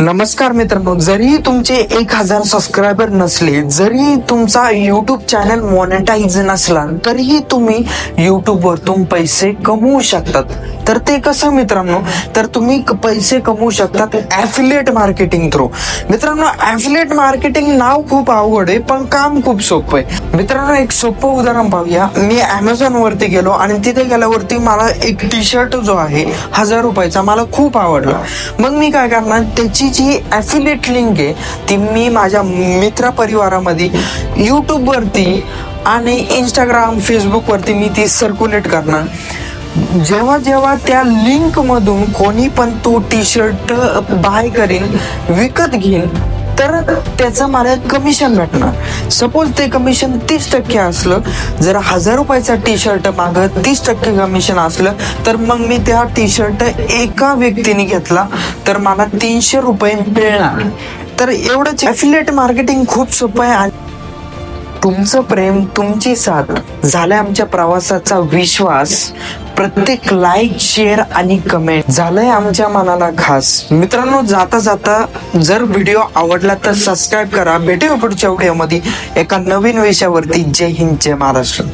नमस्कार मित्रांनो जरी तुमचे एक हजार सबस्क्रायबर नसले जरी तुमचा युट्यूब चॅनल मॉनिटाईज नसला तरीही तुम्ही युट्यूब वरतून पैसे कमवू शकतात. तर ते कसं मित्रांनो तर तुम्ही क- पैसे कमवू शकतात ॲफिलेट मार्केटिंग थ्रू मित्रांनो ॲफिलेट मार्केटिंग नाव खूप अवघड आहे पण काम खूप सोपं आहे. मित्रांनो एक सोपं उदाहरण पाहूया. मी अमेझॉन वरती गेलो आणि तिथे गेल्यावरती मला एक टी शर्ट जो आहे हजार रुपयाचा मला खूप आवडला. मग मी काय करणार त्याची जी ॲफिलेट लिंक आहे ती मी माझ्या मित्र परिवारामध्ये यूट्यूबवरती आणि इंस्टाग्राम फेसबुकवरती मी ती सर्क्युलेट करणार. जेव्हा जेव्हा त्या लिंक मधून कोणी पण तो टी शर्ट बाय करीन विकत घेईन तर त्याचं मला कमिशन भेटणार. सपोज ते कमिशन तीस टक्के असलं जर हजार रुपयाचा टी शर्ट माग तीस टक्के कमिशन असलं तर मग मी त्या टी शर्ट एका व्यक्तीने घेतला तर मला तीनशे रुपये मिळणार. तर एवढंच ॲफिलेट मार्केटिंग खूप सोपं आहे आणि तुमचं प्रेम तुमची साथ झाला आमच्या प्रवासाचा विश्वास. प्रत्येक लाईक शेअर आणि कमेंट झालंय आमच्या मनाला खास मित्रांनो जाता जाता जर व्हिडिओ आवडला तर सबस्क्राईब करा. भेटूया पुढच्या व्हिडिओमध्ये एका नवीन विषयावरती. जय हिंद जय महाराष्ट्र.